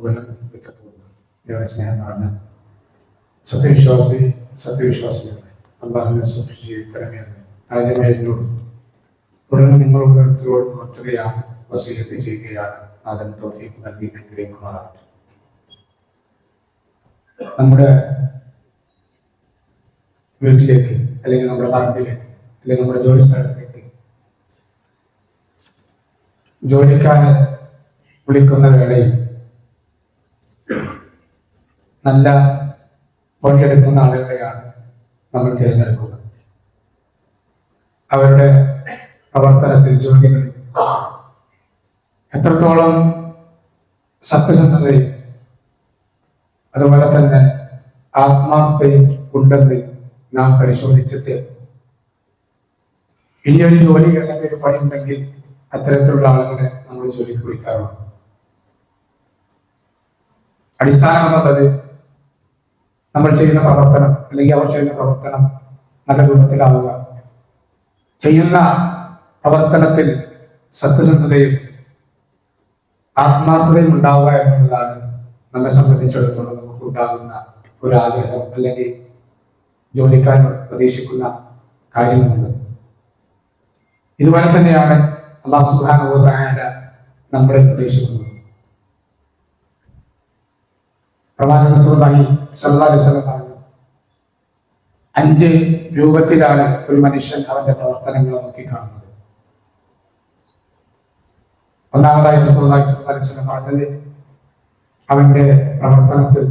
ബലം വെച്ചപ്പോകുന്നു ഏറെ സ്നേഹം നിറഞ്ഞ സത്യവിശ്വാസി സത്യവിശ്വാസികളെ അള്ളാഹുവിനെ സൂക്ഷിച്ച് ജീവിക്കണമെന്ന് ആദ്യമായി എന്നോട് തുടർന്ന് നിങ്ങൾ ഓരോരുത്തരോട് ഉണർത്തുകയാണ് വസീലത്ത് ചെയ്യുകയാണ്. നാഥൻ തോഫീക്ക് നൽകി അനുഗ്രഹിക്കുമാറാണ് നമ്മുടെ വീട്ടിലേക്ക് അല്ലെങ്കിൽ നമ്മുടെ പറമ്പിലേക്ക് അല്ലെങ്കിൽ നമ്മുടെ ജോലി സ്ഥലത്തേക്ക് ജോലിക്കാരെ വിളിക്കുന്ന വേളയിൽ നല്ല പണിയെടുക്കുന്ന ആളുകളെയാണ് നമ്മൾ തിരഞ്ഞെടുക്കുക അവരുടെ പ്രവർത്തനത്തിൽ ജോലികളിൽ എത്രത്തോളം സത്യസന്ധതയും അതുപോലെ തന്നെ ആത്മാർത്ഥതയും ഉണ്ടെന്ന് നാം പരിശോധിച്ചിട്ട് ഇനിയൊരു ജോലി അല്ലെങ്കിൽ ഒരു പണി ഉണ്ടെങ്കിൽ അത്തരത്തിലുള്ള ആളുകളെ നമ്മൾ ജോലിക്ക് വിളിക്കാറുണ്ട്. അടിസ്ഥാനം എന്നുള്ളത് നമ്മൾ ചെയ്യുന്ന പ്രവർത്തനം അല്ലെങ്കിൽ അവർ ചെയ്യുന്ന പ്രവർത്തനം നല്ല രൂപത്തിലാവുക. ചെയ്യുന്ന പ്രവർത്തനത്തിൽ സത്യസന്ധതയും ആത്മാർത്ഥതയും ഉണ്ടാവുക എന്നുള്ളതാണ് നമ്മെ സംബന്ധിച്ചിടത്തോളം നമുക്ക് ഉണ്ടാകുന്ന ഒരു ആഗ്രഹം അല്ലെങ്കിൽ ജോലിക്കാർ പ്രതീക്ഷിക്കുന്ന കാര്യങ്ങളുണ്ട്. ഇതുപോലെ തന്നെയാണ് അള്ളാഹു സുഹാനുഭവത്തായ നമ്മളെ പ്രതീക്ഷിക്കുന്നത്. പ്രവാചക സുഹൃത്തായി സല്ലാസ്വലം പറഞ്ഞു. അഞ്ച് രൂപത്തിലാണ് ഒരു മനുഷ്യൻ അവന്റെ പ്രവർത്തനങ്ങളെ നോക്കിക്കാണുന്നത് ഒന്നാമതായി സുഹൃത്തായി വസല്ലം പറഞ്ഞത് അവന്റെ പ്രവർത്തനത്തിൽ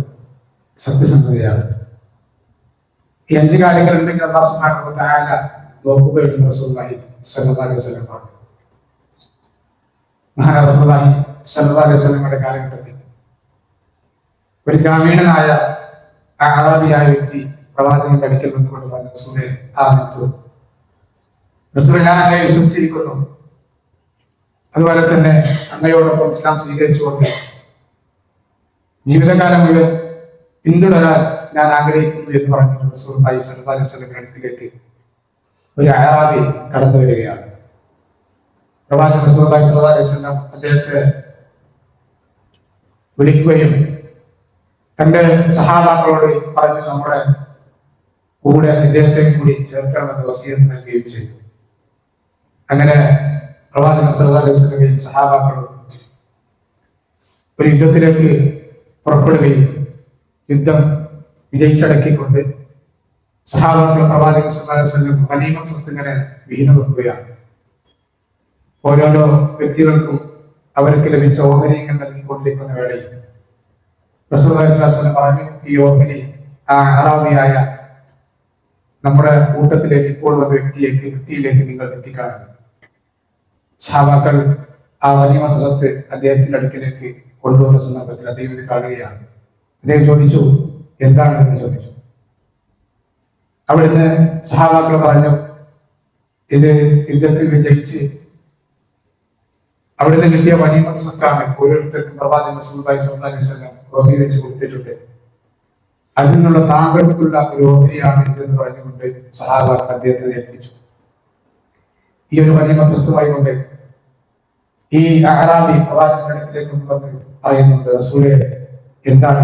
സത്യസന്ധതയാണ്. ഈ അഞ്ച് കാര്യങ്ങൾ ഉണ്ടെങ്കിൽ അള്ളാഹു സുബ്ഹാനഹു തആല നോക്കുകയായിരുന്നു റസൂലുള്ളാഹി സ്വല്ലല്ലാഹു അലൈഹി വസല്ലം പറഞ്ഞു മഹാന റസൂലുള്ളാഹി അലൈഹി കാലഘട്ടത്തിൽ ഒരു ഗ്രാമീണനായ അറാബിയായ വ്യക്തി പ്രവാചകൻ അടുക്കൽ വന്നുകൊണ്ട് പറഞ്ഞു റസൂലെ ഞാൻ അങ്ങനെ വിശ്വസിച്ചിരിക്കുന്നു. അതുപോലെ തന്നെ അങ്ങയോടൊപ്പം ഇസ്ലാം സ്വീകരിച്ചുകൊണ്ട് ജീവിതകാലം മുഴുവൻ പിന്തുടരാൻ ഞാൻ ആഗ്രഹിക്കുന്നു എന്ന് പറഞ്ഞു റസൂർബായി സല്ലാസ്വലം അടുക്കിലേക്ക് ഒരു അറാബി കടന്നു വരികയാണ്. പ്രവാചകൻ റസൂർബായി സല്ലാ അലൈവല്ലം അദ്ദേഹത്തെ വിളിക്കുകയും തന്റെ സഹാബാക്കളോട് പറഞ്ഞ് നമ്മുടെ കൂടെ ഇദ്ദേഹത്തെ കൂടി ചേർക്കണമെന്ന് വസീർ നൽകുകയും ചെയ്തു. അങ്ങനെ പ്രവാചകൻ വസല്ലമയും സഹാബാക്കളും ഒരു യുദ്ധത്തിലേക്ക് പുറപ്പെടുകയും യുദ്ധം വിജയിച്ചടക്കിക്കൊണ്ട് സഹാബാക്കൾ പ്രവാചകൻ സല്ലല്ലാഹു അലൈഹി സ്വത്തിങ്ങനെ വിഹിതം വെക്കുകയാണ്. ഓരോരോ വ്യക്തികൾക്കും അവർക്ക് ലഭിച്ച ഓഹരികൾ നൽകിക്കൊണ്ടിരിക്കുന്ന വേളയിൽ പറഞ്ഞു ഈ ഓഹരി ആ അറാമിയായ നമ്മുടെ കൂട്ടത്തിലേക്ക് ഇപ്പോൾ വന്ന വ്യക്തിയേക്ക് വ്യക്തിയിലേക്ക് നിങ്ങൾ എത്തിക്കണം സഹാബാക്കൾ ആ വലിയ സ്വത്ത് അദ്ദേഹത്തിന്റെ അടുക്കിലേക്ക് കൊണ്ടുവന്ന സന്ദർഭത്തിൽ അദ്ദേഹം ഇത് കാണുകയാണ്. അദ്ദേഹം ചോദിച്ചു എന്താണെന്ന് ചോദിച്ചു? അവിടുന്ന് സഹാബാക്കൾ പറഞ്ഞു ഇത് യുദ്ധത്തിൽ വിജയിച്ച് അവിടുന്ന് കിട്ടിയ വലിയ സ്വത്താണ് ഓരോരുത്തർക്കും പ്രവാചകൻ സമുദായ സ്വന്തം ഓഹരി വെച്ച് കൊടുത്തിട്ടുണ്ട്. അതിൽ നിന്നുള്ള താങ്കൾക്കുള്ള ഒരു ഓഹരിയാണ് ഇതെന്ന് പറഞ്ഞുകൊണ്ട് സഹാബാക്കൾ അദ്ദേഹത്തെ ഏൽപ്പിച്ചു. ഈ ഒരു വലിയ മധ്യസ്ഥമായി കൊണ്ട് ഈ അഹറാബി പ്രവാചകന്റെ അടുക്കിലേക്ക് പറയുന്നുണ്ട് റസൂലെ എന്താണ്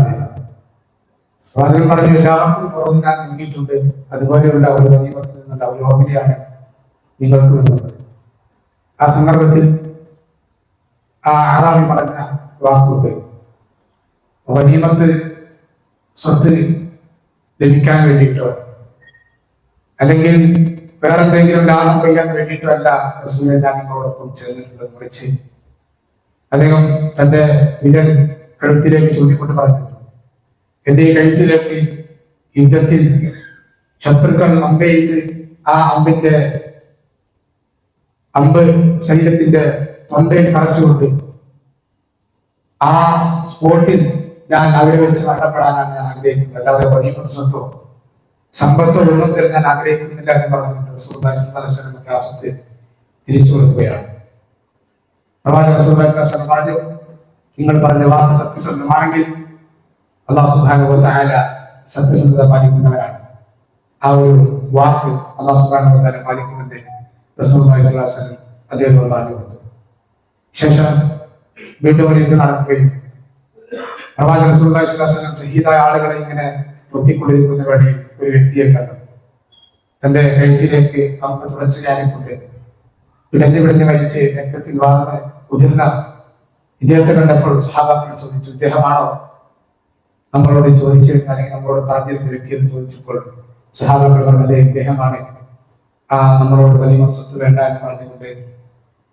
പ്രവാചകൻ പറഞ്ഞു എല്ലാവർക്കും പുറമെ ഞാൻ നൽകിയിട്ടുണ്ട്. അതുപോലെയുള്ള ഒരു നിയമത്തിൽ നിന്നുള്ള ഒരു ഓഹരിയാണ് നിങ്ങൾക്ക് വന്നത്. ആ സന്ദർഭത്തിൽ ആ അഹറാബി പറഞ്ഞ വാക്കുണ്ട് ഗനീമത്ത് സ്വത്ത് ലഭിക്കാൻ വേണ്ടിയിട്ടോ? അല്ലെങ്കിൽ വേറെ എന്തെങ്കിലും ലാഭം കൊയ്യാൻ വേണ്ടിയിട്ടോ അല്ല റസൂൽ ഞാൻ ചേർന്നിട്ടുള്ളത് കുറിച്ച് അദ്ദേഹം തന്റെ വിരൽ കഴുത്തിലേക്ക് ചൂണ്ടിക്കൊണ്ട് പറഞ്ഞു എന്റെ ഈ കഴുത്തിലേക്ക് യുദ്ധത്തിൽ ശത്രുക്കൾ അമ്പയിച്ച് ആ അമ്പിന്റെ അമ്പ് ശരീരത്തിന്റെ തൊണ്ടയിൽ തറച്ചുകൊണ്ട് ആ സ്പോട്ടിൽ ഞാൻ അവിടെ വെച്ച് മരണപ്പെടാനാണ് ഞാൻ ആഗ്രഹിക്കുന്നത്. അല്ലാതെ വലിയ പ്രശ്നത്തോ സമ്പത്തോ ഒന്നും തരും ഞാൻ ആഗ്രഹിക്കുന്നില്ല എന്ന് പറഞ്ഞിട്ട് സുഹൃത്താശനമൊക്കെ ആ സ്വത്ത് തിരിച്ചു കൊടുക്കുകയാണ്. പ്രവാചക പറഞ്ഞു നിങ്ങൾ പറഞ്ഞ വാക്ക് സത്യസന്ധമാണെങ്കിൽ അള്ളാഹു സുബാനുഭവത്തായ സത്യസന്ധത പാലിക്കുന്നവരാണ്. ആ ഒരു വാക്ക് അള്ളാഹു സുബാനുഭവത്തായ പാലിക്കുമെന്ന് റസൂൽ അദ്ദേഹത്തോട് പറഞ്ഞു കൊടുത്തു. ശേഷം വീണ്ടും ഒരു യുദ്ധം നടക്കുകയും പ്രവാചക സുല്ലാസ്ലാം ഷഹീദായ ആളുകളെ ഇങ്ങനെ പൊട്ടിക്കൊണ്ടിരിക്കുന്ന വഴി ഒരു വ്യക്തിയെ കണ്ടു. തന്റെ കഴുത്തിലേക്ക് നമുക്ക് തുടച്ചു കയറിക്കൊണ്ട് പിടഞ്ഞു പിടഞ്ഞു വലിച്ച് രക്തത്തിൽ വാർന്ന് കുതിർന്ന ഇദ്ദേഹത്തെ കണ്ടപ്പോൾ സഹാബാക്കൾ ചോദിച്ചു ഇദ്ദേഹമാണോ? നമ്മളോട് ചോദിച്ചിരുന്ന അല്ലെങ്കിൽ നമ്മളോട് പറഞ്ഞിരുന്ന വ്യക്തി എന്ന് ചോദിച്ചപ്പോൾ സഹാബാക്കൾ പറഞ്ഞത് ഇദ്ദേഹമാണ്. ആ നമ്മളോട് വലിയ സ്വത്ത് വേണ്ട എന്ന് പറഞ്ഞുകൊണ്ട്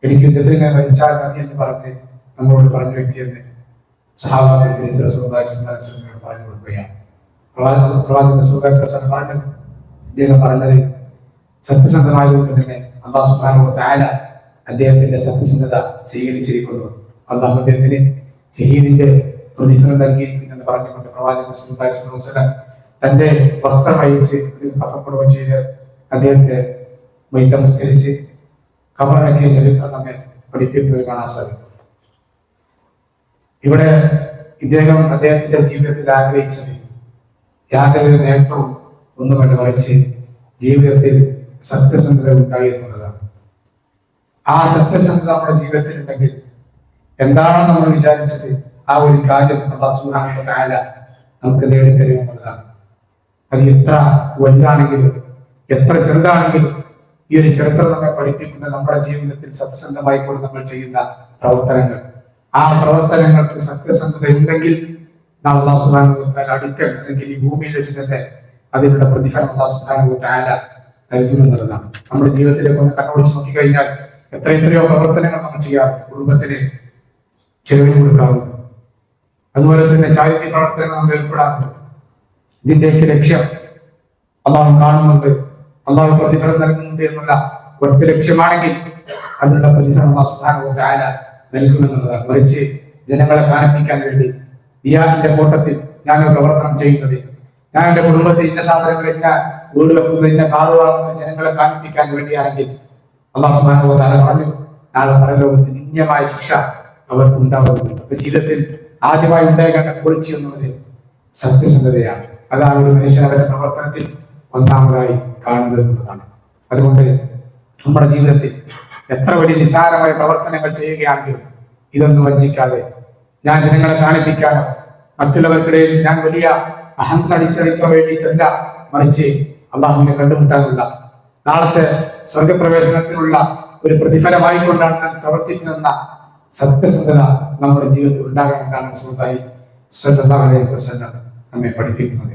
എനിക്ക് യുദ്ധത്തിൽ ഞാൻ മരിച്ചാൽ മതി എന്ന് പറഞ്ഞ് നമ്മളോട് പറഞ്ഞ വ്യക്തി എന്ന്. സഹാബാക്കൾ തിരിച്ച് സമുദായ വസല്ലം പറഞ്ഞു കൊടുക്കുകയാണ്. അലൈഹി വസല്ലം പറഞ്ഞു ഇദ്ദേഹം പറഞ്ഞത് സത്യസന്ധമായതുകൊണ്ട് തന്നെ അള്ളാഹ് സുബാനോ വ തആല അദ്ദേഹത്തിന്റെ സത്യസന്ധത സ്വീകരിച്ചിരിക്കുന്നു. അള്ളാഹു അദ്ദേഹത്തിന് ഷഹീദിന്റെ പ്രതിഫലം നൽകിയിരിക്കുന്നെന്ന് പറഞ്ഞുകൊണ്ട് പ്രവാചകൻ സമുദായ വസല്ലം തന്റെ വസ്ത്രം അഴിച്ച് കഫപ്പെടുക ചെയ്ത് അദ്ദേഹത്തെ വൈതംസ്കരിച്ച് കബറടക്കിയ ചരിത്രം നമ്മെ പഠിപ്പിക്കുന്നത് കാണാൻ സാധിക്കും ഇവിടെ ഇദ്ദേഹം അദ്ദേഹത്തിന്റെ ജീവിതത്തിൽ ആഗ്രഹിച്ചത് യാതൊരു നേട്ടവും ഒന്നുമല്ല മറിച്ച് ജീവിതത്തിൽ സത്യസന്ധത ഉണ്ടായി എന്നുള്ളതാണ്. ആ സത്യസന്ധത നമ്മുടെ ജീവിതത്തിൽ ഉണ്ടെങ്കിൽ എന്താണ് നമ്മൾ വിചാരിച്ചത് ആ ഒരു കാര്യം അള്ളാഹു സുബ്ഹാനഹു തആല നമുക്ക് നേടിത്തരും എന്നുള്ളതാണ്. അത് എത്ര വലുതാണെങ്കിലും എത്ര ചെറുതാണെങ്കിലും ഈ ഒരു ചരിത്രം നമ്മെ പഠിപ്പിക്കുന്ന നമ്മുടെ ജീവിതത്തിൽ സത്യസന്ധമായി കൊണ്ട് നമ്മൾ ചെയ്യുന്ന പ്രവർത്തനങ്ങൾ. ആ പ്രവർത്തനങ്ങൾക്ക് സത്യസന്ധത ഉണ്ടെങ്കിൽ അള്ളാഹു തആല അടുക്കൽ അല്ലെങ്കിൽ ഈ ഭൂമിയിൽ വെച്ച് അതിനുള്ള പ്രതിഫലം അള്ളാഹു തആല നൽകുമെന്നുള്ളതാണ്. നമ്മുടെ ജീവിതത്തിലേക്ക് ഒന്ന് കണ്ണോടിച്ച് നോക്കിക്കഴിഞ്ഞാൽ എത്ര എത്രയോ പ്രവർത്തനങ്ങൾ നമ്മൾ ചെയ്യാറുണ്ട്. കുടുംബത്തിന് ചെലവിന് കൊടുക്കാറുണ്ട്. അതുപോലെ തന്നെ ചാരിറ്റി പ്രവർത്തനങ്ങൾ നമ്മൾ ഏർപ്പെടാറുണ്ട്. ഇതിന്റെയൊക്കെ ലക്ഷ്യം അള്ളാഹു കാണുന്നുണ്ട്. അള്ളാഹു പ്രതിഫലം നൽകുന്നുണ്ട് എന്നുള്ള ഒറ്റ ലക്ഷ്യമാണെങ്കിൽ അതിനുള്ള പ്രതിഫലം അള്ളാഹു സുബ്ഹാനഹു തആല നൽകുമെന്നുള്ളതാണ്. മറിച്ച് ജനങ്ങളെ കാണിപ്പിക്കാൻ വേണ്ടി ദിയാഹിന്റെ കൂട്ടത്തിൽ ഞാൻ പ്രവർത്തനം ചെയ്യുന്നത്. ഞാൻ എന്റെ കുടുംബത്തിൽ ഇന്ന സാധനങ്ങൾ ഇന്ന വീട് വെക്കുന്നത് ഇന്ന കാറ് വാങ്ങുന്നത് ജനങ്ങളെ കാണിപ്പിക്കാൻ വേണ്ടിയാണെങ്കിൽ അള്ളാഹു സുബാനോ തആല പറഞ്ഞു നാളെ പരലോകത്ത് നിന്യമായ ശിക്ഷ അവർക്ക് ഉണ്ടാകുന്നുണ്ട് അപ്പൊ ജീവിതത്തിൽ ആദ്യമായി ഉണ്ടാകേണ്ട കുളിച്ചു എന്നുള്ളത് സത്യസന്ധതയാണ്. അതാണ് ഒരു മനുഷ്യൻ അവരുടെ പ്രവർത്തനത്തിൽ ഒന്നാമതായി കാണുന്നത് എന്നുള്ളതാണ്. അതുകൊണ്ട് നമ്മുടെ ജീവിതത്തിൽ എത്ര വലിയ നിസാരമായ പ്രവർത്തനങ്ങൾ ചെയ്യുകയാണെങ്കിലും ഇതൊന്നും വഞ്ചിക്കാതെ ഞാൻ ജനങ്ങളെ കാണിപ്പിക്കാനോ മറ്റുള്ളവർക്കിടയിൽ ഞാൻ വലിയ അഹങ്ക അടിച്ചടിക്കാൻ വേണ്ടിയിട്ടല്ല മറിച്ച് അള്ളാഹുവിനെ കണ്ടുമുട്ടാനുള്ള നാളത്തെ സ്വർഗപ്രവേശനത്തിനുള്ള ഒരു പ്രതിഫലമായി കൊണ്ടാണ് ഞാൻ പ്രവർത്തിക്കുന്നതെന്ന സത്യസന്ധത നമ്മുടെ ജീവിതത്തിൽ ഉണ്ടാകണമെന്നാണ് സുഹൃത്തായി ശ്രദ്ധാലയം നമ്മെ പഠിപ്പിക്കുന്നത്.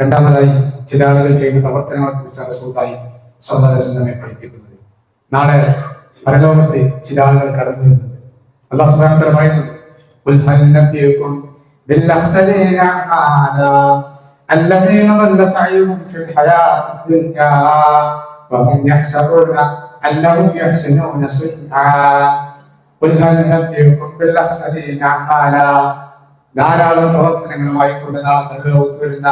രണ്ടാമതായി ചില ആളുകൾ ചെയ്യുന്ന പ്രവർത്തനങ്ങളെ കുറിച്ചാണ് സുഹൃത്തായി സ്വന്തം നമ്മെ പഠിപ്പിക്കുന്നത്. നാളെ പരലോകത്തെ ചില ആളുകൾ കടന്നു വരുന്നുണ്ട്. ധാരാളം പ്രവർത്തനങ്ങളുമായി കൂടുതലാൾ വരുന്ന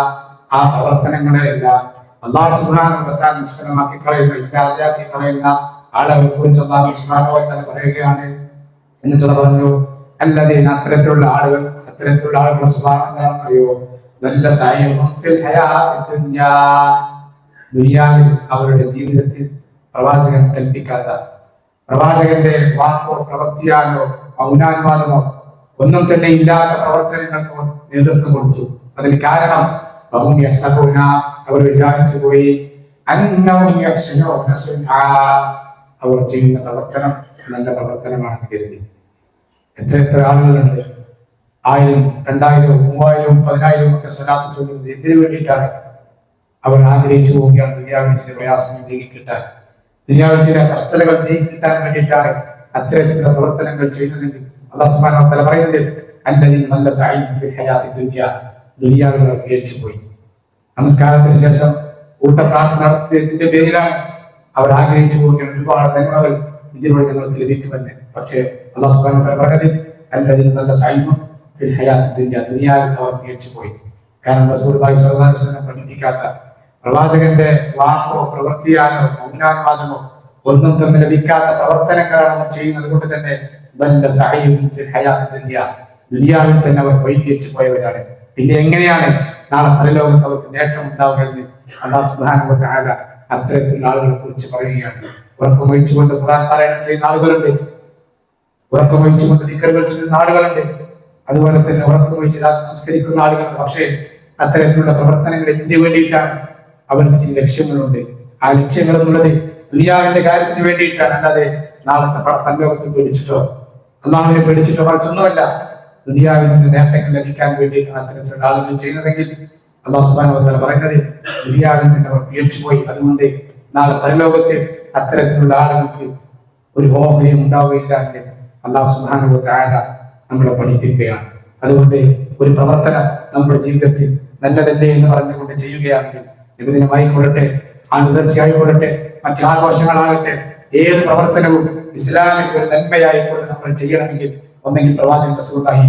ആ പ്രവർത്തനങ്ങളെയെല്ലാം അള്ളാഹു സുഹാനം പത്താൻ നിഷ്ഫലമാക്കി കളയുന്ന ഇല്ലാതെയാക്കി കളയുന്ന ആളുകളെ കുറിച്ച് അള്ളാഹു സുബ്ഹാനഹുവതാൽ പറയുകയാണ് എന്നിട്ട് പറഞ്ഞു അല്ലതീന അത്തരത്തിലുള്ള ആളുകൾ അത്തരത്തിലുള്ള ആളുകളുടെ സ്വഭാവം എന്താണെന്ന് അറിയോ നല്ല. ദുനിയാവിൽ അവരുടെ ജീവിതത്തിൽ പ്രവാചകൻ കൽപ്പിക്കാത്ത പ്രവാചകന്റെ വാക്കോ പ്രവൃത്തിയാലോ മൗനാനുവാദമോ ഒന്നും തന്നെ ഇല്ലാത്ത പ്രവർത്തനങ്ങൾക്ക് നേതൃത്വം കൊടുത്തു അതിന് കാരണം ബഹും യഹ്സബൂന അവർ വിചാരിച്ചു പോയി സുൻആ. അവർ ചെയ്യുന്ന പ്രവർത്തനം നല്ല പ്രവർത്തനമാണെന്ന് കരുതി. എത്ര എത്ര ആളുകളുണ്ട്? ആയിരം രണ്ടായിരവും മൂവായിരവും പതിനായിരവും ഒക്കെ സ്വലാത്ത് ചൊല്ലുന്നത് എന്തിനു വേണ്ടിയിട്ടാണ് അവർ ആഗ്രഹിച്ചു പോവുകയാണ്? ദുനിയാവിന് ചില പ്രയാസങ്ങൾ നീങ്ങിക്കിട്ടാൻ ദുനിയാവിൽ ചില കഷ്ടതകൾ നീങ്ങിക്കിട്ടാൻ വേണ്ടിയിട്ടാണ് അത്തരത്തിലുള്ള പ്രവർത്തനങ്ങൾ ചെയ്യുന്നതെങ്കിൽ അള്ളാഹു സുബ്ഹാനഹു വ തആല പറയുന്നത്. അല്ലദീന നല്ല സാഹിത്യ ദുര്യ ദുര്യാവിനെ അവർ പോയി നമസ്കാരത്തിന് ശേഷം കൂട്ടപ്രാർത്ഥന നടത്തിയതിന്റെ പേരിലാണ് അവർ ആഗ്രഹിച്ചു പോകുന്ന ഒരുപാട് നന്മകൾ ഇതിലൂടെ ഞങ്ങൾക്ക് ലഭിക്കുമെന്ന്. പക്ഷേ പോയി കാരണം പഠിപ്പിക്കാത്ത പ്രവാചകന്റെ വാക്കോ പ്രവൃത്തിയാനോ മൗനാനുവാദമോ ഒന്നും തമ്മിൽ ലഭിക്കാത്ത പ്രവർത്തനങ്ങളാണ് ചെയ്യുന്നത് കൊണ്ട് തന്നെ നല്ല ദുനിയ. ദുനിയാവിൽ തന്നെ അവർ വൈകിച്ചു പോയവരാണ്. പിന്നെ എങ്ങനെയാണ് നാളെ പരലോകത്ത് അവർക്ക് നേട്ടം ഉണ്ടാവുക എന്ന് അള്ളാഹു സുബ്ഹാനഹു വ തആല അത്തരത്തിലുള്ള ആളുകളെ കുറിച്ച് പറയുകയാണ്. ഉറക്കം വഹിച്ചുകൊണ്ട് ഖുർആൻ പാരായണം ചെയ്യുന്ന ആളുകളുണ്ട്. ഉറക്കം വഹിച്ചുകൊണ്ട് നിക്കറുകൾ ചെയ്യുന്ന ആളുകളുണ്ട്. അതുപോലെ തന്നെ ഉറക്കമൊഴിച്ച് നമസ്കരിക്കുന്ന ആളുകൾ പക്ഷേ അത്തരത്തിലുള്ള പ്രവർത്തനങ്ങൾ എന്തിനു വേണ്ടിയിട്ടാണ്? അവർക്ക് ചില ലക്ഷ്യങ്ങളുണ്ട്. ആ ലക്ഷ്യങ്ങൾ എന്നുള്ളത് ദുനിയാവിന്റെ കാര്യത്തിന് വേണ്ടിയിട്ടാണ്. അല്ലാതെ നാളത്തെ പരലോകത്തിൽ പേടിച്ചിട്ടോ അള്ളാഹുവിനെ പേടിച്ചിട്ടോ മറിച്ചൊന്നുമല്ല ദുനിയാവിൽ ചില നേട്ടങ്ങൾ ലഭിക്കാൻ വേണ്ടിയിട്ടാണ് അത്തരത്തിലുള്ള ആളുകൾ ചെയ്യുന്നതെങ്കിൽ അള്ളാഹു സുബാനോത്തല പറയുന്നത് നിന്ന് അവർ പോയി അതുകൊണ്ട് നാളെ പരലോകത്തിൽ അത്തരത്തിലുള്ള ആളുകൾക്ക് ഒരു ഓഹരിയും ഉണ്ടാവുകയില്ല എന്ന് അള്ളാഹു സുബാന താഴ നമ്മളെ പഠിപ്പിക്കുകയാണ്. അതുകൊണ്ട് ഒരു പ്രവർത്തനം നമ്മുടെ ജീവിതത്തിൽ നല്ലതല്ലേ എന്ന് പറഞ്ഞുകൊണ്ട് ചെയ്യുകയാണെങ്കിൽ നിബിദിനമായിക്കൊള്ളട്ടെ ആനുദർശയായിക്കൊള്ളട്ടെ മറ്റ് ആഘോഷങ്ങളാകട്ടെ ഏത് പ്രവർത്തനവും ഇസ്ലാമിക ഒരു നന്മയായിക്കൊണ്ട് നമ്മൾ ചെയ്യണമെങ്കിൽ ഒന്നെങ്കിൽ പ്രവാചകൻ സുഹൃത്തായി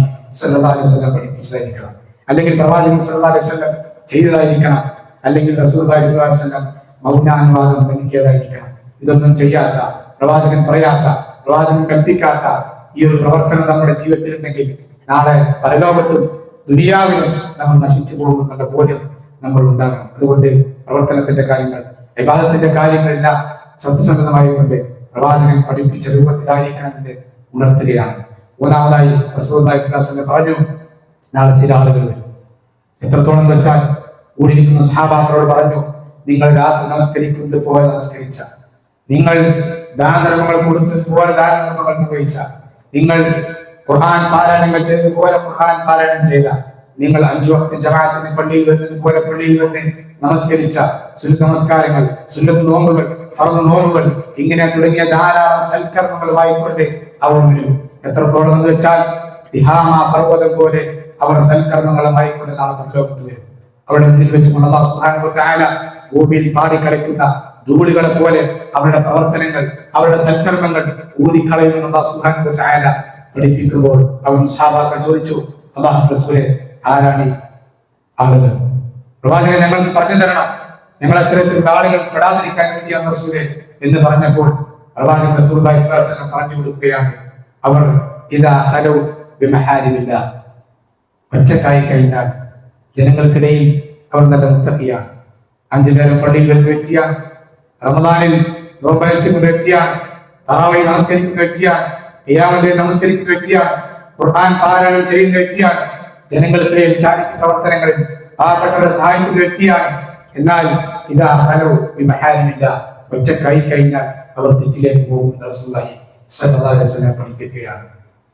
അലൈഹി വസല്ലം പഠിപ്പിച്ചതായിരിക്കണം. അല്ലെങ്കിൽ പ്രവാചകൻ സ്വല്ലല്ലാഹു അലൈഹി വസല്ലം ചെയ്തതായിരിക്കണം. അല്ലെങ്കിൽ വസല്ലം മൗനാനുവാദം നൽകിയതായിരിക്കണം. ഇതൊന്നും ചെയ്യാത്ത പ്രവാചകൻ പറയാത്ത പ്രവാചകൻ കൽപ്പിക്കാത്ത ഈ ഒരു പ്രവർത്തനം നമ്മുടെ ജീവിതത്തിൽ ഉണ്ടെങ്കിൽ നാളെ പരലോകത്തും ദുനിയാവിലും നമ്മൾ നശിച്ചു പോകുമെന്നുള്ള ബോധ്യം നമ്മൾ ഉണ്ടാകണം. അതുകൊണ്ട് പ്രവർത്തനത്തിന്റെ കാര്യങ്ങൾ വിവാദത്തിന്റെ കാര്യങ്ങളെല്ലാം സത്യസന്ധമായി കൊണ്ട് പ്രവാചകൻ പഠിപ്പിച്ച രൂപത്തിലായിരിക്കണമെന്ന് ഉണർത്തുകയാണ്. മൂന്നാമതായി വസല്ലം പറഞ്ഞു നാളെ ചില ആളുകൾ എത്രത്തോളം വെച്ചാൽ കൂടിയിരിക്കുന്ന സഹാബാക്കളോട് പറഞ്ഞു നിങ്ങൾ രാത്രി നമസ്കരിക്കുന്നത് പോലെ നമസ്കരിച്ച. നിങ്ങൾ ദാനധർമ്മങ്ങൾ കൊടുത്തത് പോലെ ദാനധർമ്മങ്ങൾ നിർവഹിച്ച. നിങ്ങൾ ഖുർആൻ പാരായണങ്ങൾ ചെയ്തതുപോലെ ഖുർആൻ പാരായണം ചെയ്ത. നിങ്ങൾ അഞ്ചു വക്ത ജമാഅത്തിന്റെ പള്ളിയിൽ വരുന്നത് പോലെ പള്ളിയിൽ വന്ന് നമസ്കരിച്ച. സുന്നത്ത് നമസ്കാരങ്ങൾ സുന്നത്ത് നോമ്പുകൾ ഫർദ് നോമ്പുകൾ ഇങ്ങനെ തുടങ്ങിയ ധാരാളം സൽക്കർമ്മങ്ങളുമായിക്കൊണ്ട് അവർ വരും. എത്രത്തോളം എന്ന് വെച്ചാൽ തിഹാമ പർവതം പോലെ അവർ സൽക്കർമ്മങ്ങളുമായി കൊണ്ട് നാളെ പരലോകത്ത് വരും അവിടെ മുന്നിൽ വെച്ചുകൊണ്ട് അള്ളാഹു തആല ഭൂമിയിൽ പാറിക്കളിക്കുന്ന ധൂളികളെ പോലെ അവരുടെ പ്രവർത്തനങ്ങൾ അവരുടെ സൽക്കർമ്മങ്ങൾ ഊതിക്കളയുമെന്ന് അള്ളാഹു തആല പഠിപ്പിക്കുമ്പോൾ അവൻ സഹാബാക്കൾ ചോദിച്ചു അള്ളാഹു ആരാണ് ആളുകൾ? പ്രവാചകൻ ഞങ്ങൾക്ക് പറഞ്ഞു തരണം. ഞങ്ങൾ അത്തരത്തിലുള്ള ആളുകൾ പെടാതിരിക്കാൻ വേണ്ടിയാണ് റസൂലെ എന്ന് പറഞ്ഞപ്പോൾ പ്രവാചകൻ റസൂൽ പറഞ്ഞു കൊടുക്കുകയാണ് അവർ ഇതാ ഹലോ ബിമഹാരിമില്ല പച്ചക്കായി കഴിഞ്ഞാൽ ജനങ്ങൾക്കിടയിൽ അവർ നല്ല മുത്തക്കിയാണ് അഞ്ചു നേരം പള്ളിയിൽ വരുന്ന വ്യക്തിയാണ് റമദാനിൽ നോമ്പനുഷ്ഠിക്കുന്ന വ്യക്തിയാണ് തറാവി നമസ്കരിക്കുന്ന വ്യക്തിയാണ് ഖിയാമത്തെ നമസ്കരിക്കുന്ന വ്യക്തിയാണ് ഖുർആൻ പാരായണം ചെയ്യുന്ന വ്യക്തിയാണ് ജനങ്ങൾക്കിടയിൽ ചാരിത്ര പ്രവർത്തനങ്ങളിൽ പാവപ്പെട്ടവരെ സഹായിക്കുന്ന വ്യക്തിയാണ് എന്നാൽ ഇതാ ഹലോ വിമഹാരമില്ല ഒറ്റക്കായി കഴിഞ്ഞാൽ അവർ തെറ്റിലേക്ക് പോകുന്ന സുഖമായി സ്വല്ലല്ലാഹു അലൈഹി വസല്ലം പഠിപ്പിക്കുകയാണ്.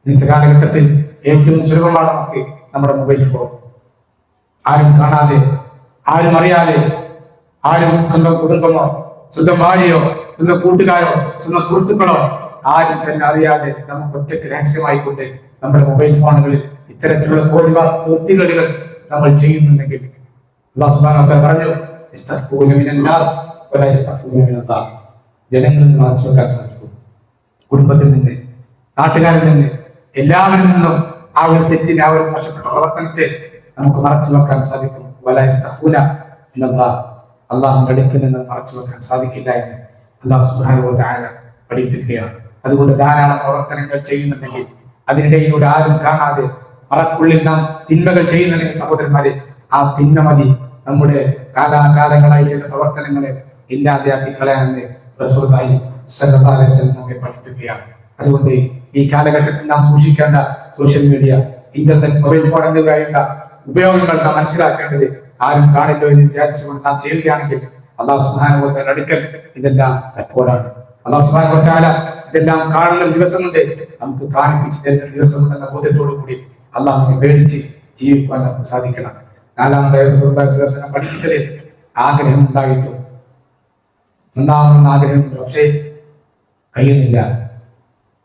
ഇന്നത്തെ കാലഘട്ടത്തിൽ ഏറ്റവും സുലഭമാണ് നമുക്ക് നമ്മുടെ മൊബൈൽ ഫോൺ ആരും കാണാതെ ആരും അറിയാതെ ആരും സ്വന്തം കുടുംബമോ സ്വന്തം ഭാര്യയോ സ്വന്തം കൂട്ടുകാരോ സ്വന്തം സുഹൃത്തുക്കളോ ആരും തന്നെ അറിയാതെ നമുക്ക് ഒറ്റയ്ക്ക് രഹസ്യമായിക്കൊണ്ട് നമ്മുടെ മൊബൈൽ ഫോണുകളിൽ ഇത്തരത്തിലുള്ള കോടിവാസ വൃത്തികളികൾ നമ്മൾ ചെയ്യുന്നുണ്ടെങ്കിൽ പറഞ്ഞു ജനങ്ങളിൽ നിന്ന് മനസ്സിലാക്കാൻ സാധിക്കും. കുടുംബത്തിൽ നിന്ന് നാട്ടുകാരിൽ നിന്ന് എല്ലാവരിൽ നിന്നും ആ ഒരു തെറ്റിനെ ആ ഒരു മോശപ്പെട്ട പ്രവർത്തനത്തെ നമുക്ക് മറച്ചു നോക്കാൻ സാധിക്കും. വലാ ഇസ്തഗ്ഫൂന മിനല്ലാഹ് അള്ളാഹുന്റെ അടുക്കിൽ നിന്ന് മറച്ചു വെക്കാൻ സാധിക്കില്ല എന്ന് അള്ളാഹു സുബ്ഹാനഹു വ തആല പഠിപ്പിക്കുകയാണ്. അതുകൊണ്ട് ധാരാളം പ്രവർത്തനങ്ങൾ ചെയ്യുന്നുണ്ടെങ്കിൽ അതിനിടയിലൂടെ ആരും കാണാതെ മറക്കുള്ളിൽ നാം തിന്മകൾ ചെയ്യുന്നുണ്ടെങ്കിൽ സഹോദരന്മാരെ ആ തിന്മ മതി. നമ്മുടെ കാലാകാലങ്ങളായി ചെയ്ത പ്രവർത്തനങ്ങളെ ഇല്ലാതെയാക്കി കളയാനെന്ന് റസൂലായി നമ്മെ പഠിപ്പിക്കുകയാണ്. അതുകൊണ്ട് ഈ കാലഘട്ടത്തിൽ നാം സൂക്ഷിക്കേണ്ട social media internet mobile phone എന്നിവയുള്ള ഉപയോഗങ്ങൾ നാം മനസ്സിലാക്കേണ്ടത് ആരും കാണില്ലോ എന്ന് വിചാരിച്ചുകൊണ്ട് നാം ചെയ്യുകയാണെങ്കിൽ അള്ളാഹു സുഹാന അടുക്കൽ ഇതെല്ലാം റെക്കോർഡാണ് അള്ളാഹു സുബാനുഭവത്താല ഇതെല്ലാം കാണുന്ന ദിവസങ്ങളുടെ നമുക്ക് കാണിപ്പിച്ച് തരുന്ന ദിവസമുണ്ടെന്ന ബോധ്യത്തോടു കൂടി അള്ളാഹുവിനെ പേടിച്ച് ജീവിക്കുവാൻ നമുക്ക് സാധിക്കണം. നാലാമതായ സുഹൃത്തുക്കളെ പഠിപ്പിച്ചത് ആഗ്രഹം ഉണ്ടായിട്ടും ഒന്നാമെന്ന ആഗ്രഹമുണ്ട്. പക്ഷേ കഴിയുന്നില്ല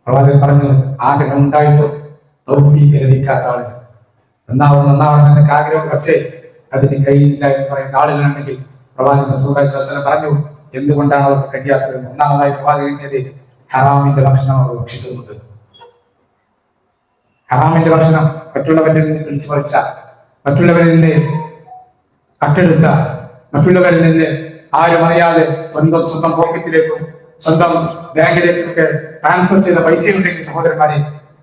പ്രവാചകൻ പറഞ്ഞു ആഗ്രഹം ഉണ്ടായിട്ടും തൗഫീഖ് ലഭിക്കാത്ത ആളുകൾ. നന്നാവണം നന്നാവണം എന്നൊക്കെ ആഗ്രഹം. പക്ഷേ അതിന് കഴിയുന്നില്ല എന്ന് പറയുന്ന ആളുകളുണ്ടെങ്കിൽ റസൂലുള്ളാഹി സ്വല്ലല്ലാഹു പറഞ്ഞു എന്തുകൊണ്ടാണ് അവർക്ക് കഴിയാത്തത്? ഒന്നാമതായി പ്രവാചകന്റെ ഹറാമിന്റെ ഭക്ഷണം അവർ ഭക്ഷിക്കുന്നുണ്ട്. ഹറാമിന്റെ ഭക്ഷണം മറ്റുള്ളവരിൽ നിന്ന് പിടിച്ചു പറിച്ച മറ്റുള്ളവരിൽ നിന്ന് കട്ടെടുത്ത മറ്റുള്ളവരിൽ നിന്ന് ആരും അറിയാതെ സ്വന്തം സ്വന്തം പോക്കറ്റിലേക്കും സ്വന്തം ബാങ്കിലേക്കൊക്കെ ട്രാൻസ്ഫർ ചെയ്ത പൈസ ഉണ്ടെങ്കിൽ സഹോദരന്മാരെ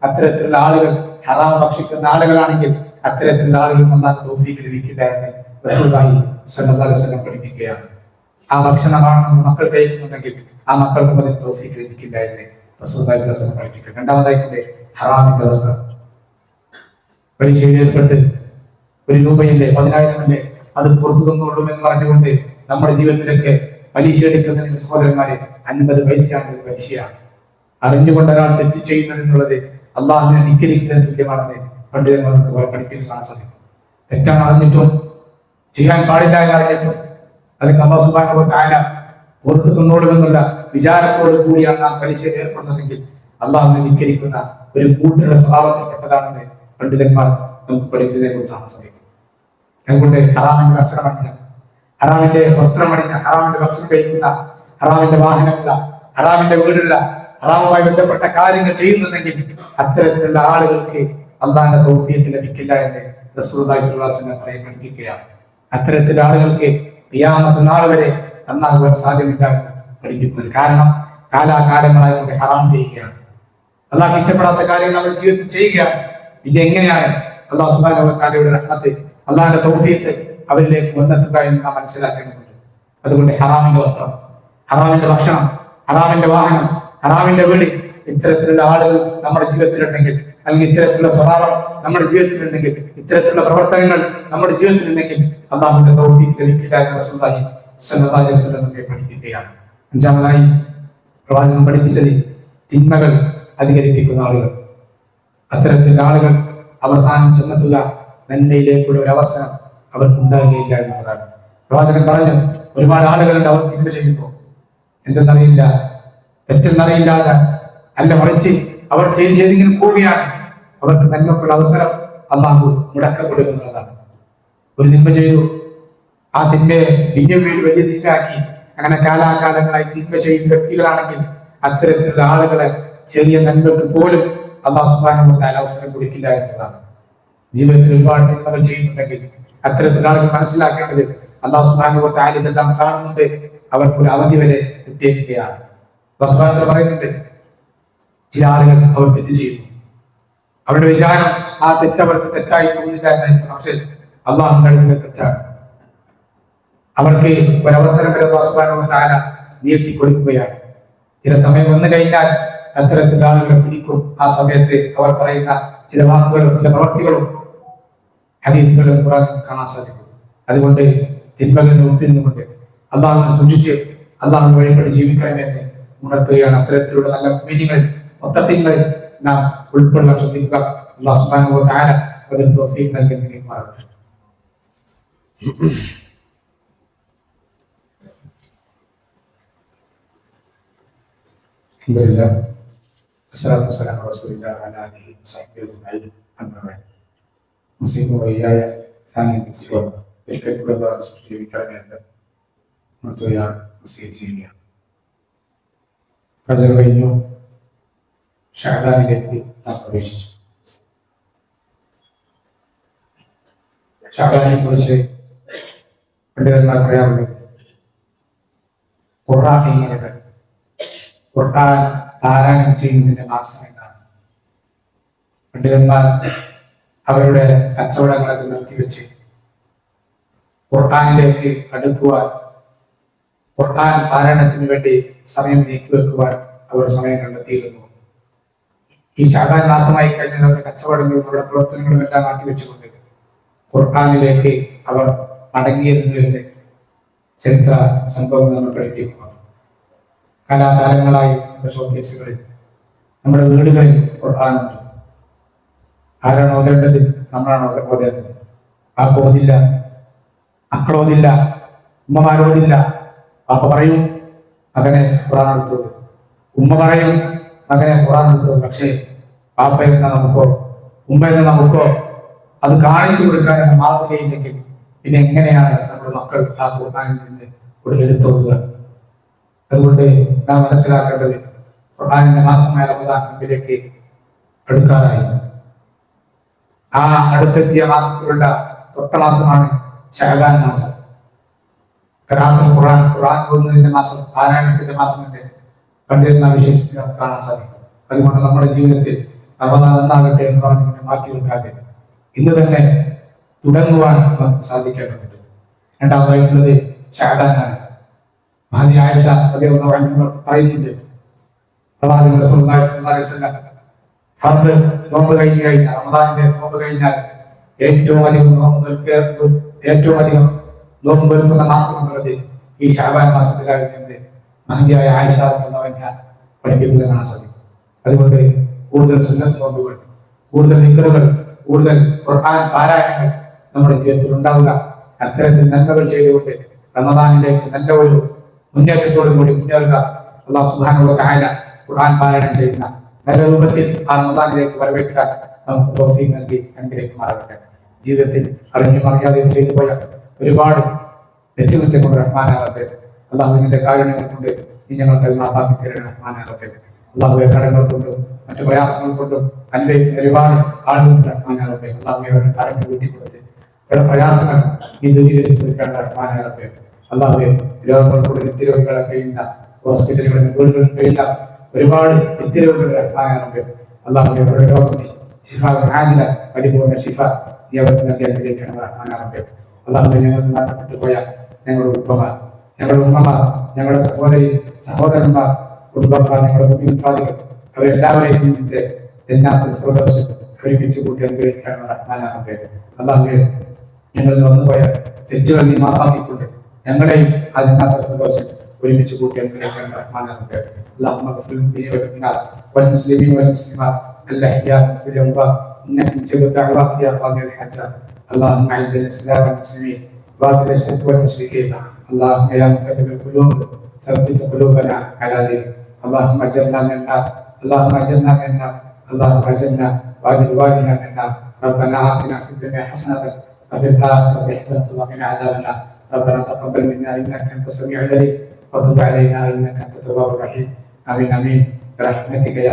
അത്തരത്തിലുള്ള ആളുകൾ ഹറാം ഭക്ഷിക്കുന്ന ആളുകളാണെങ്കിൽ അത്തരത്തിലുള്ള ആളുകൾ നന്നാൻ തോഫീക്ക് ലഭിക്കില്ല എന്ന് റസൂലായി പഠിപ്പിക്കുകയാണ്. ആ ഭക്ഷണമാണ് നമ്മൾ മക്കൾ കഴിക്കുന്നുണ്ടെങ്കിൽ ആ മക്കൾക്കും അതിന് തോഫീക്ക് ലഭിക്കില്ല എന്ന് റസൂലായി പഠിപ്പിക്കുക രണ്ടാമതായിട്ട് ഹറാമിന്റെ അവസ്ഥ. പരീക്ഷയിൽ ഏർപ്പെട്ട് ഒരു രൂപയില്ലേ പതിനായിരമല്ലേ അത് പുറത്തു തന്നുള്ളൂ എന്ന് പറഞ്ഞുകൊണ്ട് നമ്മുടെ ജീവിതത്തിലൊക്കെ പലിശ എടുക്കുന്നതിന് സഹോദരന്മാരെ അൻപത് പൈസയാണ് പലിശയാണ് അറിഞ്ഞുകൊണ്ട് ഒരാൾ തെറ്റ് ചെയ്യുന്നത് എന്നുള്ളത് അള്ളാഹുവിനെ ധിക്കരിക്കുന്നതിന് തുല്യമാണെന്ന് പണ്ഡിതന്മാർക്ക് പഠിപ്പിക്കുന്ന കാണാൻ സാധിക്കും. തെറ്റാൻ അറിഞ്ഞിട്ടും ചെയ്യാൻ പാടില്ല എന്ന് അറിഞ്ഞിട്ടും അതൊക്കെ അള്ളാഹു സുബാന താല പുറത്തു തന്നോളുമെന്നുള്ള വിചാരത്തോടു കൂടിയാണ് നാം പലിശയിൽ ഏർപ്പെടുന്നതെങ്കിൽ അള്ളാഹുവിനെ ധിക്കരിക്കുന്ന ഒരു കൂട്ടരുടെ സ്വഭാവത്തിൽപ്പെട്ടതാണെന്ന് പണ്ഡിതന്മാർ നമുക്ക് പഠിക്കുന്നതിനെ കുറിച്ച് സാധിക്കും. അതുകൊണ്ട് ഹറാമിന്റെ ഭക്ഷണം അണിഞ്ഞ ഹറാമിന്റെ വസ്ത്രം അണിഞ്ഞ ഹറാമിന്റെ ഭക്ഷണം കഴിക്കുന്ന ഹറാമിന്റെ വാഹനമുള്ള ഹറാമിന്റെ വീടുള്ള ഹറാമുമായി ബന്ധപ്പെട്ട കാര്യങ്ങൾ ചെയ്യുന്നുണ്ടെങ്കിൽ അത്തരത്തിലുള്ള ആളുകൾക്ക് അള്ളാഹിന്റെ തൗഫീഖ് ലഭിക്കില്ല എന്ന് റസൂലുള്ളാഹി സ്വല്ലല്ലാഹു അലൈഹി വസല്ലം പറയെ പഠിപ്പിക്കുകയാണ്. അത്തരത്തിലുള്ള ആളുകൾക്ക് ഖിയാമത്ത് നാൾ വരെ നന്നാകുവാൻ സാധ്യമില്ല എന്ന് പഠിപ്പിക്കുന്നത് കാരണം കാലാകാലങ്ങളായി കൊണ്ട് ഹറാം ചെയ്യുകയാണ്. അള്ളാഹ് ഇഷ്ടപ്പെടാത്ത കാര്യങ്ങൾ അവർ ജീവിതത്തിൽ ചെയ്യുകയാണ്. പിന്നെ എങ്ങനെയാണ് അള്ളാഹു സുബാനയുടെ റഹ്മത്ത് അള്ളാഹിന്റെ തൗഫീഖ് അവരിലേക്ക് വന്നെത്തുക എന്ന് നാം മനസ്സിലാക്കേണ്ടതുണ്ട്. അതുകൊണ്ട് ഹറാമിന്റെ വസ്ത്രം ഹറാമിന്റെ ഭക്ഷണം ഹറാമിന്റെ വാഹനം ഹറാമിന്റെ വീട് ഇത്തരത്തിലുള്ള ആളുകൾ നമ്മുടെ ജീവിതത്തിലുണ്ടെങ്കിൽ അല്ലെങ്കിൽ ഇത്തരത്തിലുള്ള സ്വഭാവം നമ്മുടെ ജീവിതത്തിലുണ്ടെങ്കിൽ ഇത്തരത്തിലുള്ള പ്രവർത്തനങ്ങൾ നമ്മുടെ ജീവിതത്തിലുണ്ടെങ്കിൽ അള്ളാഹുന്റെ തൗഫീഖ് പഠിപ്പിക്കുകയാണ്. അഞ്ചാമതായി പ്രവാചകൻ പഠിപ്പിച്ചത് തിന്മകൾ അധികരിപ്പിക്കുന്ന ആളുകൾ. അത്തരത്തിലുള്ള ആളുകൾ അവസാനം ചെന്നെത്തുക നന്മയിലേക്കുള്ള ഒരു അവസരം അവർക്ക് ഉണ്ടാകുകയില്ല എന്നുള്ളതാണ്. പ്രവാചകൻ പറഞ്ഞു ഒരുപാട് ആളുകളുണ്ട് അവർ തിന്മ ചെയ്യുമ്പോൾ എന്തെന്നറിയില്ല തെറ്റെന്നറിയില്ലാതെ അല്ല മറിച്ച് അവർ ചെയ്ത് കൂടിയാണ് അവർക്ക് നന്മക്കുള്ള അവസരം അള്ളാഹു മുടക്കപ്പെടും എന്നുള്ളതാണ് ഒരു തിന്മ ചെയ്തു. ആ തിന്മയെ പിന്നെയും വീട് വലിയ തിന്മയാക്കി. അങ്ങനെ കാലാകാലങ്ങളായി തിന്മ ചെയ്യുന്ന വ്യക്തികളാണെങ്കിൽ അത്തരത്തിലുള്ള ആളുകളെ ചെറിയ നന്മക്ക് പോലും അള്ളാഹു സുബാനുഭവത്താൽ അവസരം കൊടുക്കില്ല എന്നുള്ളതാണ് ജീവിതത്തിൽ ഒരുപാട് തിന്മകൾ ചെയ്യുന്നുണ്ടെങ്കിൽ അത്തരത്തിലുള്ള ആളുകൾ മനസ്സിലാക്കേണ്ടത് അള്ളാഹു സുബാനുഭവത്താൽ ഇതെല്ലാം കാണുന്നുണ്ട്. അവർക്കൊരു അവധി വരെ കിട്ടിയിരിക്കുകയാണ്. അള്ളാഹു പറയുന്നുണ്ട് ചില ആളുകൾ അവർ തെറ്റ് ചെയ്യുന്നു. അവരുടെ വിചാരം ആ തെറ്റ് അവർക്ക് തെറ്റായി തോന്നില്ല എന്നായിരിക്കും പക്ഷേ അള്ളാഹുന്റെ തെറ്റാണ്. അവർക്ക് ഒരവസരം വരെ അള്ളാഹു താല നീട്ടി കൊടുക്കുകയാണ്. ചില സമയം വന്നു കഴിഞ്ഞാൽ അത്തരത്തിലുള്ള ആളുകളെ പിടിക്കും. ആ സമയത്ത് അവർ പറയുന്ന ചില വാക്കുകളും ചില പ്രവർത്തികളും ഹരീതികളും കുറാൻ കാണാൻ സാധിക്കും. അതുകൊണ്ട് തിന്മകളിൽ കൊണ്ട് അള്ളാഹുവിനെ സൂക്ഷിച്ച് അള്ളാഹുവിന് വഴിപ്പെട്ട് ജീവിക്കണമെന്ന് ഉണർത്തുകയാണ് അത്തരത്തിലുള്ള നല്ല മീനിങ്ങളിൽ മൊത്തത്തിൽ നാം ഉൾപ്പെടുവാൻ ശ്രദ്ധിക്കുക അള്ളാഹു സുബ്ഹാനഹു വ തആല അതിന് തൗഫീഖ് നൽകുന്നതിനുമാറാകട്ടെ الحمد لله والصلاة والسلام على رسول الله وعلى آله وصحبه أجمعين أما بعد മുസ്ലിം വയ്യായ സാന്നിധ്യത്തോടെ ഒരിക്കൽക്കൂടെ ജീവിക്കണമെന്ന് ഉണർത്തുകയാണ് മുസ്ലിം പ്രജകൾ കഴിഞ്ഞു. ഷാദാനിലേക്ക് നാം പ്രവേശിച്ചു. ഷാദാനെ കുറിച്ച് പണ്ഡിതന്മാർ പറയാറുള്ളത് ഖുറാനിങ്ങളുടെ ഖുർആൻ പാരായണം ചെയ്യുന്നതിന്റെ മാസം എന്നാണ് പണ്ഡിതന്മാർ അവരുടെ കച്ചവടങ്ങളൊക്കെ നിർത്തിവെച്ച് ഖുർആനിലേക്ക് അടുക്കുവാൻ ഖുർആൻ പാരായണത്തിന് വേണ്ടി സമയം നീക്കിവെക്കുവാൻ അവർ സമയം കണ്ടെത്തിയിരുന്നു. ഈ ഷാബാൻ മാസമായി കഴിഞ്ഞാൽ അവരുടെ കച്ചവടങ്ങളും അവരുടെ പ്രവർത്തനങ്ങളും എല്ലാം മാറ്റിവെച്ചുകൊണ്ട് ഖുർആാനിലേക്ക് അവർ മടങ്ങിയിരുന്നുവെന്ന് ചരിത്ര സംഭവം നമ്മൾ പഠിപ്പിക്കുന്നു. കാലാകാലങ്ങളായി നമ്മുടെ ഷോക്കേസുകളിൽ നമ്മുടെ വീടുകളിൽ ഖുർആാനുണ്ട് ആരാണ് ഓതേണ്ടത്? നമ്മളാണ് ഓത- ഓതേണ്ടത്. ആ ഓതില്ല. മക്കളോതില്ല. ഉമ്മമാരോതില്ല. പാപ്പ പറയും മകനെ ഖുറാൻ എടുത്തു. ഉമ്മ പറയും മകനെ ഖുറാൻ എടുത്തു. പക്ഷേ പാപ്പ എന്ന നമുക്കോ? ഉമ്മ എന്ന നമുക്കോ? അത് കാണിച്ചു കൊടുക്കാൻ മാതൃകയില്ലെങ്കിൽ പിന്നെ എങ്ങനെയാണ് നമ്മുടെ മക്കൾ ആ ഖുർആാനിൽ നിന്ന് ഇവിടെ എടുത്തോതുക അതുകൊണ്ട് നാം മനസ്സിലാക്കേണ്ടത് ഖുർആാനിന്റെ മാസമായ റമദാൻ മുമ്പിലേക്ക് അടുക്കാറായി. ആ അടുത്തെത്തിയ മാസത്തിലുള്ള തൊട്ട മാസമാണ് ഷഹബാൻ മാസം. ഖുറാൻ ഖുറാൻ പോകുന്നതിന്റെ മാസം പാരായണത്തിന്റെ മാസം എന്ന് പണ്ഡിതന്മാർ വിശേഷിച്ച് കാണാൻ സാധിക്കും. അതുകൊണ്ട് നമ്മുടെ ജീവിതത്തിൽ റമദാൻ നന്നാകട്ടെ എന്ന് പറഞ്ഞുകൊണ്ട് മാറ്റി വെക്കാതെ ഇന്ന് തന്നെ തുടങ്ങുവാൻ നമുക്ക് സാധിക്കേണ്ടതുണ്ട്. രണ്ടാമതായിട്ടുള്ളത് ഷാഡാനാണ് മഹതി ആയിഷ അദ്ദേഹം പറയുന്നുണ്ട്. ഫർദ് നോമ്പ് കഴിഞ്ഞു കഴിഞ്ഞാൽ റമദാനിന്റെ നോമ്പ് കഴിഞ്ഞാൽ ഏറ്റവും അധികം നോമ്പ് ഏറ്റവും അധികം നോമ്പ് വരുന്ന മാസം ഈ ഷാബാൻ മാസത്തിലായിരുന്നത് മഹതിയായ ആയിഷ എന്നവനെ പഠിപ്പിക്കുന്നത് കാണാൻ സാധിക്കും. അതുകൊണ്ട് കൂടുതൽ സുന്നത്ത് നോമ്പുകൾ കൂടുതൽ നിക്കറുകൾ കൂടുതൽ ഖുർആൻ പാരായണങ്ങൾ നമ്മുടെ ജീവിതത്തിൽ ഉണ്ടാവുക. അത്തരത്തിൽ നന്മകൾ ചെയ്തുകൊണ്ട് റമദാനിലേക്ക് നല്ല ഒരു മുന്നേറ്റത്തോടും കൂടി മുന്നേറുക. അള്ളാഹു സുബ്ഹാനഹു താല ഖുർആൻ പാരായണം ചെയ്യുന്ന നല്ല രൂപത്തിൽ ആ റമദാനിലേക്ക് വരവേൽക്കാൻ നമുക്ക് തോഫീ നൽകി ജീവിതത്തിൽ അറിഞ്ഞും അറിയാതെയും ചെയ്തു പോയ ഒരുപാട് തെറ്റുകുറ്റം കൊണ്ട് റഹ്മാനാകട്ടെ അള്ളാഹുവിന്റെ കാരുണ്യങ്ങൾ കൊണ്ട് നീ ഞങ്ങൾക്ക് മാപ്പാക്കി തരണം റഹ്മാനാകട്ടെ അള്ളാഹുവെ കടങ്ങൾ കൊണ്ടും മറ്റു പ്രയാസങ്ങൾ കൊണ്ടും അനുഭവിക്കുന്ന ഒരുപാട് ആളുകളുടെ റഹ്മാനാകട്ടെ അള്ളാഹുവെ അവരുടെ കടങ്ങൾ വീട്ടിക്കൊടുത്ത് അവരുടെ പ്രയാസങ്ങൾ ഈ ദുരിതരിച്ചിരിക്കേണ്ട കൊടുക്കാൻ റഹ്മാനാകട്ടെ അള്ളാഹുവെ രോഗങ്ങൾ കൊണ്ട് നിത്യരോഗികളെ കഴിയുന്ന ഹോസ്പിറ്റലുകളിൽ വീടുകളിൽ കഴിയില്ല ഒരുപാട് നിത്യരോഗികളുടെ റഹ്മാനാകട്ടെ അള്ളാഹുവെ അവരുടെ രോഗം നീ ഷിഫ ആജില പരിപൂർണ ശിഫ നീ അവർക്ക് നൽകിയാൽ അനുഗ്രഹിക്കണം റഹ്മാനാകട്ടെ അള്ളാഹുവെ ഞങ്ങൾക്ക് മരണപ്പെട്ടു പോയ ഞങ്ങളുടെ ഉപ്പമാർ ഞങ്ങളുടെ ഉമ്മമാർ ഞങ്ങളുടെ സഹോദരി സഹോദരന്മാർ കുടുംബക്കാർ ഞങ്ങളുടെ ബുദ്ധിമുട്ടാളികൾ അവരെല്ലാവരെയും നിന്റെ എന്നാത്തിൽ ഫിറദൗസ് ഒരുമിച്ച് കൂട്ടി അനുഗ്രഹിക്കാനുള്ള റഹ്മാനാകട്ടെ അള്ളാഹുവെ ഞങ്ങളിൽ വന്നുപോയ തെറ്റുകൾ നീ മാപ്പാക്കിക്കൊണ്ട് ഞങ്ങളെയും ആ ജന്നാത്തിൽ ഫിറദൗസ് ഒരുമിച്ച് കൂട്ടി അനുഗ്രഹിക്കാനുള്ള റഹ്മാനാകട്ടെ اللهم اغفر لي ولنا والمسلمين والمسلمات الاحياء في الاموات انك مجيب الدعوات يا قاضي الحاجات اللهم أعز الإسلام والمسلمين. باطل الشرك والمشركين. اللهم يا مقلب القلوب ثبت قلوبنا على دينك. اللهم اجرنا من النار اللهم اجرنا من النار اللهم اجرنا واجر والدنا من النار ربنا آتنا في الدنيا حسنة وفي الآخرة حسنة وقنا عذاب النار ربنا تقبل منا إنك أنت السميع العليم. وتب علينا إنك أنت التواب الرحيم. آمين آمين. برحمتك يا